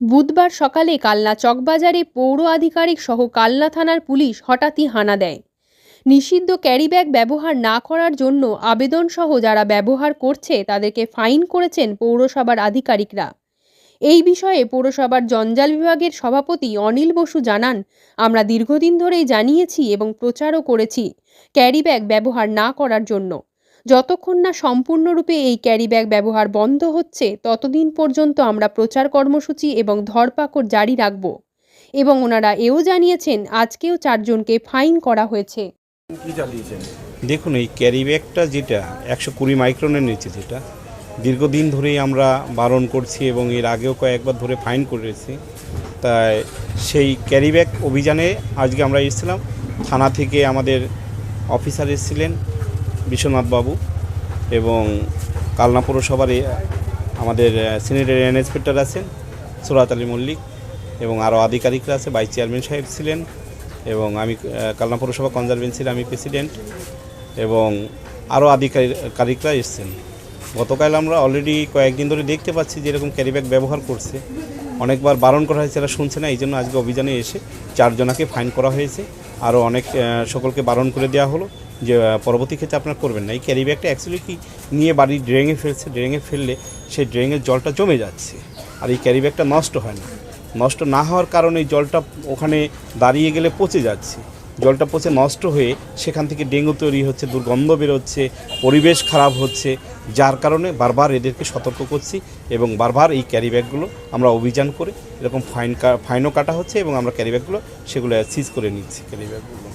বুধবার সকালে কালনা চকবাজারে পৌর আধিকারিক সহ কালনা থানার পুলিশ হঠাৎই হানা দেয়। নিষিদ্ধ ক্যারিব্যাগ ব্যবহার না করার জন্য আবেদনসহ যারা ব্যবহার করছে তাদেরকে ফাইন করেছেন পৌরসভার আধিকারিকরা। এই বিষয়ে পৌরসভার জঞ্জাল বিভাগের সভাপতি অনিল বসু জানান, আমরা দীর্ঘদিন ধরেই জানিয়েছি এবং প্রচারও করেছি ক্যারিব্যাগ ব্যবহার না করার জন্য। যতক্ষণ না সম্পূর্ণরূপে এই ক্যারিব্যাগ ব্যবহার বন্ধ হচ্ছে ততদিন পর্যন্ত আমরা প্রচার কর্মসূচি এবং ধরপাকড় জারি রাখব। এবং ওনারা এও জানিয়েছেন আজকেও চারজনকে ফাইন করা হয়েছে। দেখুন এই ক্যারি ব্যাগটা যেটা একশো কুড়ি মাইক্রনের নিচে যেটা দীর্ঘদিন ধরেই আমরা বারণ করছি এবং এর আগেও কয়েকবার ধরে ফাইন করেছি। তাই সেই ক্যারি ব্যাগ অভিযানে আজকে আমরা এসেছিলাম। থানা থেকে আমাদের অফিসার এসেছিলেন। বিশ্বনাথ বাবু এবং কালনা পৌরসভার আমাদের সিনিয়র ইন্সপেক্টর আছেন সুরাত আলী মল্লিক এবং আরও আধিকারিকরা আছে, ভাইস চেয়ারম্যান সাহেব ছিলেন এবং আমি কালনা পৌরসভা কনজারভেন্সির আমি প্রেসিডেন্ট এবং আরও আধিকারিকরা এসছেন। গতকাল আমরা অলরেডি কয়েকদিন ধরে দেখতে পাচ্ছি যে এরকম ক্যারিব্যাগ ব্যবহার করছে। অনেকবার বারণ করা হয়েছে, এরা শুনছে না, এই জন্য আজকে অভিযানে এসে চারজনাকে ফাইন করা হয়েছে। আরও অনেক সকলকে বারণ করে দেওয়া হলো। যে পরবর্তী ক্ষেত্রে আপনার করবেন না। এই ক্যারিব্যাগটা অ্যাকচুয়ালি কি নিয়ে বাড়ির ড্রেনে ফেলছে ড্রেনে ফেললে সেই ড্রেনের জলটা জমে যাচ্ছে। আর এই ক্যারি ব্যাগটা নষ্ট হয় না। নষ্ট না হওয়ার কারণে জলটা ওখানে দাঁড়িয়ে গেলে পচে যাচ্ছে। জলটা পচে নষ্ট হয়ে সেখান থেকে ডেঙ্গু তৈরি হচ্ছে, দুর্গন্ধ বেরোচ্ছে, পরিবেশ খারাপ হচ্ছে। যার কারণে বারবার এদেরকে সতর্ক করছি এবং বারবার এই ক্যারি ব্যাগগুলো আমরা অভিযান করে এরকম ফাইন ফাইনও কাটা হচ্ছে এবং আমরা ক্যারি ব্যাগগুলো সেগুলো সিজ করে নিচ্ছি ক্যারি ব্যাগগুলো